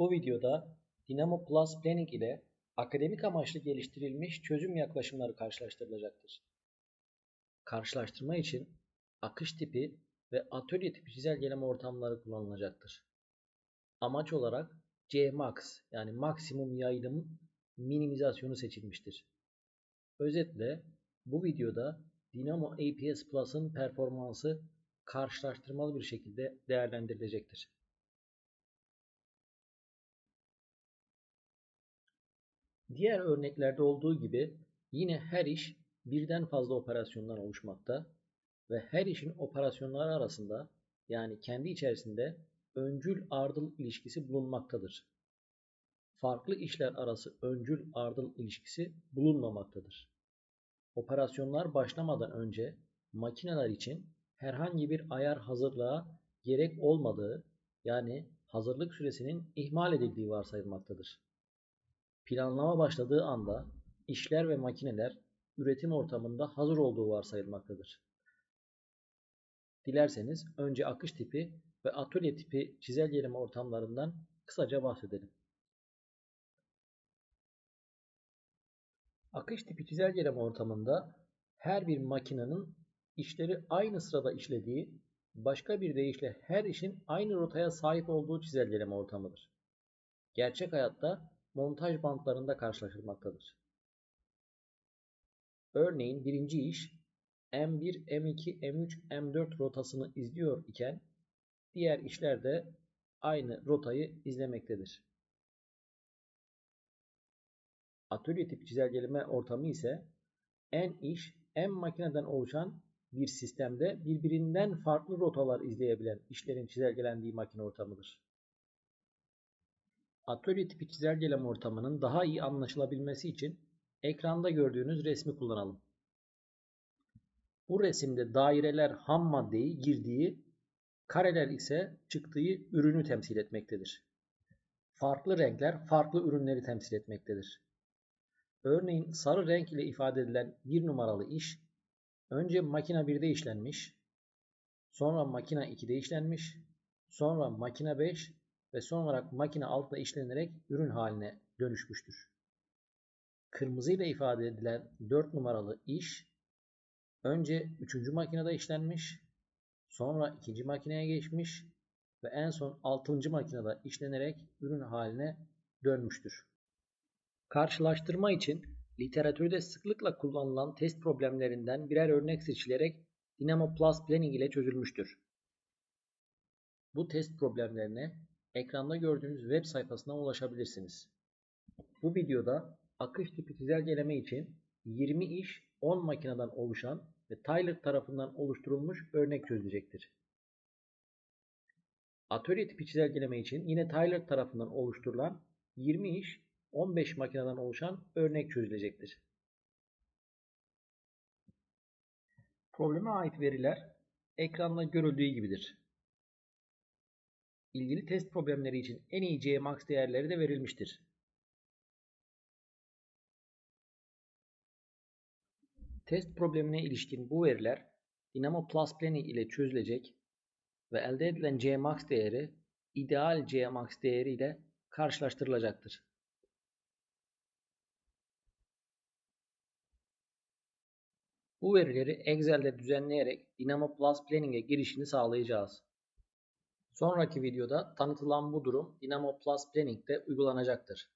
Bu videoda Dynamo Plus Planning ile akademik amaçlı geliştirilmiş çözüm yaklaşımları karşılaştırılacaktır. Karşılaştırma için akış tipi ve atölye tipi çizelgeleme ortamları kullanılacaktır. Amaç olarak Cmax yani maksimum yayılım minimizasyonu seçilmiştir. Özetle bu videoda Dynamo APS Plus'ın performansı karşılaştırmalı bir şekilde değerlendirilecektir. Diğer örneklerde olduğu gibi yine her iş birden fazla operasyondan oluşmakta ve her işin operasyonları arasında yani kendi içerisinde öncül ardıl ilişkisi bulunmaktadır. Farklı işler arası öncül ardıl ilişkisi bulunmamaktadır. Operasyonlar başlamadan önce makineler için herhangi bir ayar hazırlığa gerek olmadığı yani hazırlık süresinin ihmal edildiği varsayılmaktadır. Planlama başladığı anda işler ve makineler üretim ortamında hazır olduğu varsayılmaktadır. Dilerseniz önce akış tipi ve atölye tipi çizelgeleme ortamlarından kısaca bahsedelim. Akış tipi çizelgeleme ortamında her bir makinenin işleri aynı sırada işlediği, başka bir deyişle her işin aynı rotaya sahip olduğu çizelgeleme ortamıdır. Gerçek hayatta montaj bantlarında karşılaşılmaktadır. Örneğin birinci iş M1, M2, M3, M4 rotasını izliyor iken diğer işler de aynı rotayı izlemektedir. Atölye tip çizelgeleme ortamı ise en iş M makineden oluşan bir sistemde birbirinden farklı rotalar izleyebilen işlerin çizelgelendiği makine ortamıdır. Atölye tipi çizelgeleme ortamının daha iyi anlaşılabilmesi için ekranda gördüğünüz resmi kullanalım. Bu resimde daireler ham maddeyi girdiği, kareler ise çıktığı ürünü temsil etmektedir. Farklı renkler farklı ürünleri temsil etmektedir. Örneğin sarı renk ile ifade edilen bir numaralı iş, önce makine 1'de işlenmiş, sonra makine 2'de işlenmiş, sonra makine 5 ve son olarak makine altta işlenerek ürün haline dönüşmüştür. Kırmızı ile ifade edilen 4 numaralı iş önce 3. makinede işlenmiş, sonra 2. makineye geçmiş ve en son 6. makinede işlenerek ürün haline dönmüştür. Karşılaştırma için literatürde sıklıkla kullanılan test problemlerinden birer örnek seçilerek Dynamo Plus Planning ile çözülmüştür. Bu test problemlerine ekranda gördüğünüz web sayfasına ulaşabilirsiniz. Bu videoda akış tipi çizelgeleme için 20 iş 10 makineden oluşan ve Tyler tarafından oluşturulmuş örnek çözülecektir. Atölye tipi çizelgeleme için yine Tyler tarafından oluşturulan 20 iş 15 makineden oluşan örnek çözülecektir. Probleme ait veriler ekranda görüldüğü gibidir. İlgili test problemleri için en iyi Cmax değerleri de verilmiştir. Test problemine ilişkin bu veriler Dynamo Plus Planning ile çözülecek ve elde edilen Cmax değeri ideal Cmax değeri ile karşılaştırılacaktır. Bu verileri Excel'de düzenleyerek Dynamo Plus Planning'e girişini sağlayacağız. Sonraki videoda tanıtılan bu durum Dynamo Plus Planning'de uygulanacaktır.